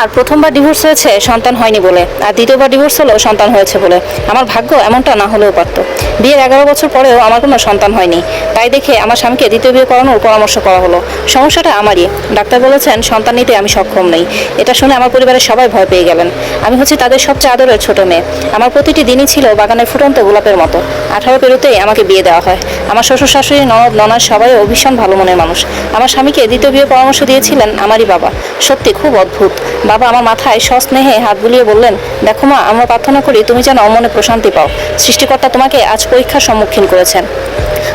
আমার প্রথমবার ডিভোর্স হয়েছে, সন্তান হয়নি বলে। আর দ্বিতীয়বার ডিভোর্স হলেও সন্তান হয়েছে বলে। আমার ভাগ্য এমনটা না হলেও পারত। বিয়ের এগারো বছর পরেও আমার কোনো সন্তান হয়নি। তাই দেখে আমার স্বামীকে দ্বিতীয় বিয়ে করানোর পরামর্শ করা হলো। সমস্যাটা আমারই। ডাক্তার বলেছেন, সন্তান নিতে আমি সক্ষম নই। এটা শুনে আমার পরিবারের সবাই ভয় পেয়ে গেলেন। আমি হচ্ছে তাদের সবচেয়ে আদরের ছোট মেয়ে। আমার প্রতিটি দিনই ছিল বাগানের ফুটন্ত গোলাপের মতো। আঠারো পেরোতেই আমাকে বিয়ে দেওয়া হয়। আমার শ্বশুর শাশুড়ি, ননদ ননার সবাই ভীষণ ভালো মনের মানুষ। আমার স্বামীকে দ্বিতীয় বিয়ে পরামর্শ দিয়েছিলেন আমারই বাবা। সত্যি খুব অদ্ভুত। বাবা আমার মাথায় সস্নেহে হাত বুলিয়ে বললেন, দেখো মা, আমরা প্রার্থনা করি তুমি যেন অমনে প্রশান্তি পাও। সৃষ্টিকর্তা তোমাকে আজ পরীক্ষার সম্মুখীন করেছেন।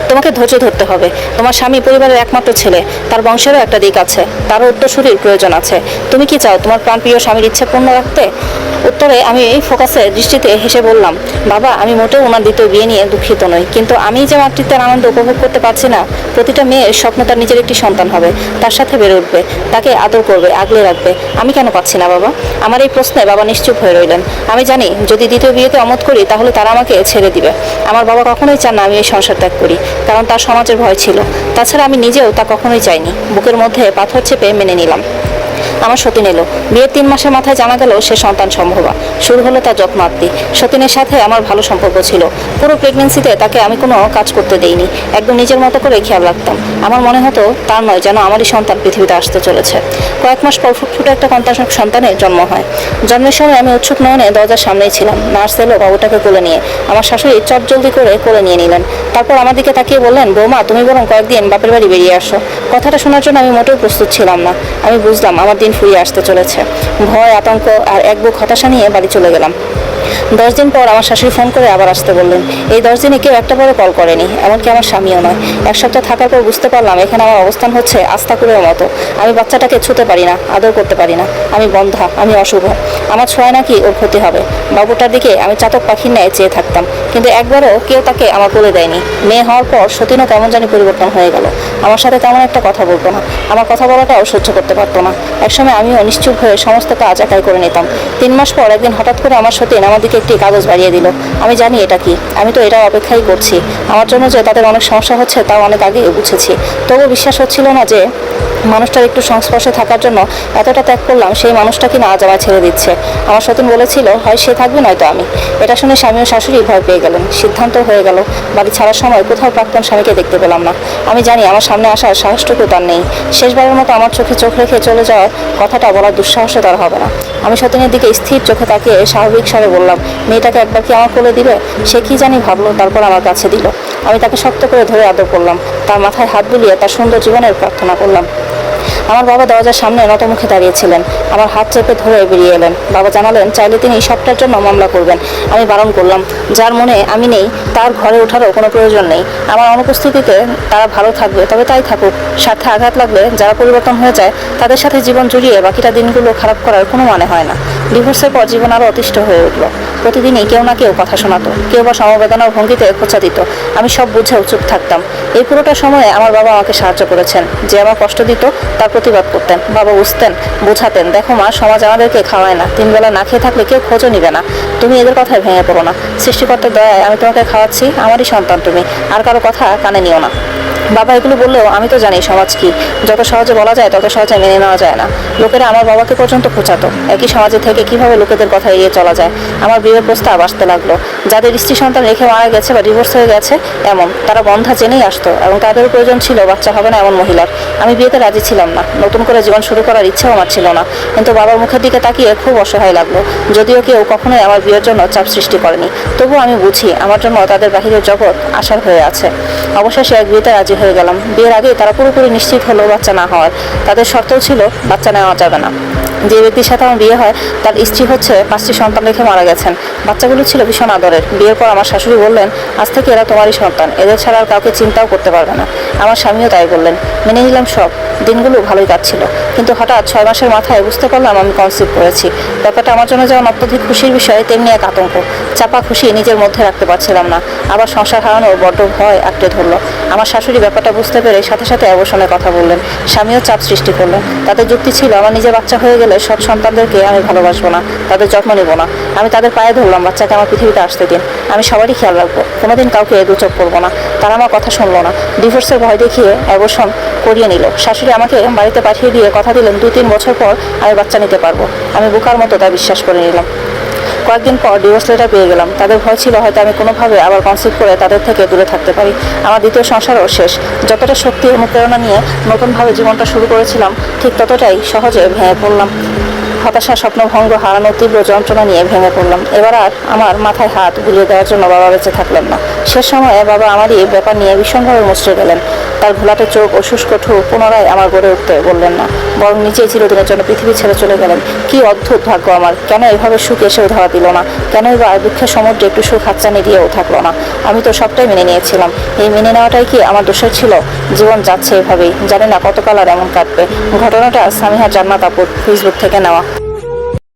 তোমাকে ধৈর্য ধরতে হবে। তোমার স্বামী পরিবারের একমাত্র ছেলে। তার বংশেরও একটা দিক আছে। তারও উত্তরসূরির প্রয়োজন আছে। তুমি কি চাও তোমার প্রাণপ্রিয় স্বামীর ইচ্ছে পূর্ণ রাখতে? উত্তরে আমি এই ফোকাসে দৃষ্টিতে হেসে বললাম, বাবা, আমি মোটেও ওনার দ্বিতীয় বিয়ে নিয়ে দুঃখিত নই। কিন্তু আমি যে মাতৃত্বের আনন্দ উপভোগ করতে পারছি না, প্রতিটা মেয়ের স্বপ্ন তার নিজের একটি সন্তান হবে। তার সাথে বেড়ে উঠবে, তাকে আদর করবে, আগলে রাখবে। আমি কেন পাচ্ছি না, বাবা? আমার এই প্রশ্নে বাবা নিশ্চুপ হয়ে রইলেন। আমি জানি, যদি দ্বিতীয় বিয়েতে অমত করি, তাহলে তারা আমাকে ছেড়ে দিবে। আমার বাবা কখনোই চান না আমি এই সংসার ত্যাগ করি, কারণ তার সমাজের ভয় ছিল। তাছাড়া আমি নিজেও তা কখনোই চাইনি। বুকের মধ্যে পাথর চেপে মেনে নিলাম। আমার সতীন এলো। বিয়ের তিন মাসের মাথায় জানা গেল সে সন্তান সম্ভবা শুরু হলো তার যত্ন আত্মি। সতীনের সাথে আমার ভালো সম্পর্ক ছিল। পুরো প্রেগনেন্সিতে তাকে আমি কোনো কাজ করতে দেইনি। একদম নিজের মতো করে খেয়াল রাখতাম। আমার মনে হতো তার নয় যেন আমারই সন্তান পৃথিবীতে আসতে চলেছে। কয়েক মাস পর ফুটফুটে একটা কন্যা সন্তানের জন্ম হয়। জন্মের সময় আমি উৎসুক নয়নে দরজার সামনেই ছিলাম। নার্স এলো বাবুটাকে কোলে নিয়ে। আমার শাশুড়ি চট জলদি করে কোলে নিয়ে নিলেন। তারপর আমার দিকে তাকিয়ে বললেন, বৌমা, তুমি বরং কয়েকদিন বাপের বাড়ি বেরিয়ে আসো। কথাটা শোনার জন্য আমি মোটেও প্রস্তুত ছিলাম না। আমি বুঝলাম আমার দিন ফুরিয়ে আসতে চলেছে। ভয়, আতঙ্ক আর এক বুক হতাশা নিয়ে বাড়ি চলে গেলাম। দশ দিন পর আমার শাশুড়ি ফোন করে আবার আসতে বললেন, এই দশ দিনে কেউ একটা বড় কল করেনি, এমনকি আমার স্বামীও নয়। এক সপ্তাহ থাকার পর বুঝতে পারলাম এখানে আমার অবস্থান হচ্ছে আস্তাকুরের মতো। আমি বাচ্চাটাকে ছুতে পারি না, আদর করতে পারি না। আমি বন্ধা, আমি অশুভ। আমার ছোঁয়া নাকি ওর ক্ষতি হবে। বাবুটার দিকে আমি চাতক পাখির ন্যায় চেয়ে থাকতাম। কিন্তু একবারও কেউ তাকে আমার কোলে দেয়নি। মেয়ে হওয়ার পর সতীনও কেমন জানি পরিবর্তন হয়ে গেল। আমার সাথে তেমন একটা কথা বলতো না। আমার কথা বলাটাও সহ্য করতে পারতো না। একসময় আমিও নিশ্চুপ হয়ে সমস্ত কাজ একাই করে নিতাম। তিন মাস পর একদিন হঠাৎ করে আমার সতীন আমার দিকে একটি কাগজ বাড়িয়ে দিল। আমি জানি এটা কি। আমি তো এটা অপেক্ষাই করছি। আমার জন্য যে তাদের অনেক সমস্যা হচ্ছে তাও অনেক আগে বুঝেছি। তবুও বিশ্বাস হচ্ছিল না যে মানুষটার একটু সংস্পর্শে থাকার জন্য এতটা ত্যাগ করলাম সেই মানুষটা কি না আজ আমায় ছেড়ে দিচ্ছে। আমার সতীন বলেছিল, হয় সে থাকবে নয়তো আমি। এটা শুনে স্বামী ও শাশুড়ি ভয় পেয়ে গেলেন সিদ্ধান্ত হয়ে গেল। বাড়ি ছাড়ার সময় কোথাও প্রাক্তন স্বামীকে দেখতে পেলাম না। আমি জানি আমার সামনে আসার সাহসটুকু তার নেই। শেষবারের মতো আমার চোখে চোখ রেখে চলে যাওয়ার কথাটা বলার দুঃসাহসে তার হবে না। আমি সতীনের দিকে স্থির চোখে তাকিয়ে স্বাভাবিক স্বরে বললাম, মেয়েটাকে একবার কি আমার কোলে দিবে? সে কি জানি ভাবলো, তারপর আমার কাছে দিল। আমি তাকে শক্ত করে ধরে আদর করলাম। তার মাথায় হাত বুলিয়ে তার সুন্দর জীবনের প্রার্থনা করলাম। আমার বাবা দরজার সামনে নত মুখে দাঁড়িয়েছিলেন। আমার হাত চেপে ধরে বেরিয়ে এলেন। বাবা জানালেন, চাইলে তিনি সবটার জন্য মামলা করবেন। আমি বারণ করলাম। যার মনে আমি নেই, তার ঘরে ওঠারও কোনো প্রয়োজন নেই। আমার অনুপস্থিতিতে তারা ভালো থাকবে, তবে তাই থাকুক। স্বার্থে আঘাত লাগলে যারা পরিবর্তন হয়ে যায়, তাদের সাথে জীবন জুড়িয়ে বাকিটা দিনগুলো খারাপ করার কোনো মানে হয় না। ডিভোর্সের পর জীবন আরও অতিষ্ঠ হয়ে উঠল। প্রতিদিনই কেউ না কেউ কথা শোনাতো। কেউ বা সমবেদনার ভঙ্গিতে খোঁচা দিত। আমি সব বুঝেও চুপ থাকতাম। এই পুরোটা সময়ে আমার বাবা আমাকে সাহায্য করেছেন। যে আমার কষ্ট দিত, তার প্রতিবাদ করতেন। বাবা বুঝতেন, বোঝাতেন, দেখো মা, সমাজ আমাদেরকে খাওয়ায় না। তিন বেলা না খেয়ে থাকলে কেউ খোঁজও নিবে না। তুমি এদের কথায় ভেঙে পড়ো না। সৃষ্টিকর্তার দয়ায় আমি তোমাকে খাওয়াচ্ছি। আমারই সন্তান তুমি। আর কারও কথা কানে নিও না। বাবা এগুলো বললেও আমি তো জানি সমাজ কি। যত সহজে বলা যায়, তত সহজে মেনে নেওয়া যায় না। লোকেরা আমার বাবাকে পর্যন্ত খোঁচাতো। একই সমাজে থেকে কীভাবে লোকেদের কথা এড়িয়ে চলা যায়? আমার বিয়ের প্রস্তাব আসতে লাগল। যাদের স্ত্রী সন্তান রেখে মারা গেছে বা ডিভোর্স হয়ে গেছে, এমন। তারা বন্ধা জেনেই আসতো, এবং তাদের প্রয়োজন ছিল, বাচ্চা হবে না এমন মহিলার। আমি বিয়েতে রাজি ছিলাম না। নতুন করে জীবন শুরু করার ইচ্ছাও আমার ছিল না। কিন্তু বাবার মুখের দিকে তাকিয়ে খুব অসহায় লাগল। যদিও কেউ কখনোই আমার বিয়ের জন্য চাপ সৃষ্টি করেনি। তবুও আমি বুঝি, আমার জন্য তাদের বাহিরের জগৎ আশার হয়ে আছে। অবশেষে এক বিয়েতে রাজি হয়ে গেলাম। বিয়ের আগে তারা পুরোপুরি নিশ্চিত হলো বাচ্চা না হওয়ার। তাদের শর্ত ছিল, বাচ্চা নেওয়া যাবে না। যে ব্যক্তির সাথে আমার বিয়ে হয়, তার স্ত্রী হচ্ছে পাঁচটি সন্তান রেখে মারা গেছেন। বাচ্চাগুলো ছিল ভীষণ আদরের। বিয়ের পর আমার শাশুড়ি বললেন, আজ থেকে এরা তোমারই সন্তান। এদের ছাড়া আর কাউকে চিন্তাও করতে পারবে না। আমার স্বামীও তাই বললেন। মেনে নিলাম সব। দিনগুলো ভালোই কাটছিল। কিন্তু হঠাৎ ছয় মাসের মাথায় বুঝতে পারলাম আমি কনসিভ করেছি। ব্যাপারটা আমার জন্য যেমন অত্যধিক খুশির বিষয়, তেমনি এক আতঙ্ক। চাপা খুশি নিজের মধ্যে রাখতে পারছিলাম না। আবার সংসার হারানোর বড্ড ভয় আঁকড়ে ধরলো। আমার শাশুড়ি ব্যাপারটা বুঝতে পেরে সাথে সাথে অবসনের কথা বললেন। স্বামীও চাপ সৃষ্টি করলেন। তাদের যুক্তি ছিল, আমার নিজের বাচ্চা হয়ে গেলে গেলে সব সন্তানদেরকে আমি ভালোবাসবো না, তাদের যত্ন নেব না। আমি তাদের পায়ে ধরলাম, বাচ্চাকে আমার পৃথিবীতে আসতে দিন। আমি সবারই খেয়াল রাখব, কোনোদিন কাউকে দুচোখ করব না। তারা আমার কথা শুনলো না। ডিভোর্সের ভয় দেখিয়ে অবসর করিয়ে নিল। শাশুড়ি আমাকে বাড়িতে পাঠিয়ে দিয়ে কথা দিলেন দু তিন বছর পর আমি বাচ্চা নিতে পারব। আমি বোকার মতো তা বিশ্বাস করে নিলাম। কয়েকদিন পর ডিভোর্স লেটার পেয়ে গেলাম। তাদের ভয় ছিল হয়তো আমি কোনোভাবে আবার কনসিভ করে তাদের থেকে দূরে থাকতে পারি। আমার দ্বিতীয় সংসারও শেষ। যতটা শক্তি অনুপ্রেরণা নিয়ে নতুনভাবে জীবনটা শুরু করেছিলাম, ঠিক ততটাই সহজে ভেঙে পড়লাম হতাশা স্বপ্নভঙ্গ হারানো, তীব্র যন্ত্রণা নিয়ে ভেঙে পড়লাম। এবার আর আমার মাথায় হাত বুলিয়ে দেওয়ার জন্য বাবা বেঁচে থাকলেন না। সে সময়ে বাবা আমারই ব্যাপার নিয়ে ভীষণভাবে মুচড়ে গেলেন। তার ঘোলাটে চোখ ও শুষ্ক ঠু পুনরায় আমার গড়ে উঠতে বললেন না। বরং নিজেই চিরদিনের জন্য পৃথিবী ছেড়ে চলে গেলেন। কি অদ্ভুত ভাগ্য আমার। কেন এভাবে সুখ এসেও ধরা দিল না? কেন এবার দুঃখের সমুদ্রে একটু সুখ হাতছানি দিয়েও থাকল না? আমি তো সবটাই মেনে নিয়েছিলাম। এই মেনে নেওয়াটাই কি আমার দোষের ছিল? জীবন যাচ্ছে এভাবেই। জানি না কতকাল আর এমন কাটবে। ঘটনাটা সামিহা জান্নাত আপুর ফেসবুক থেকে নেওয়া।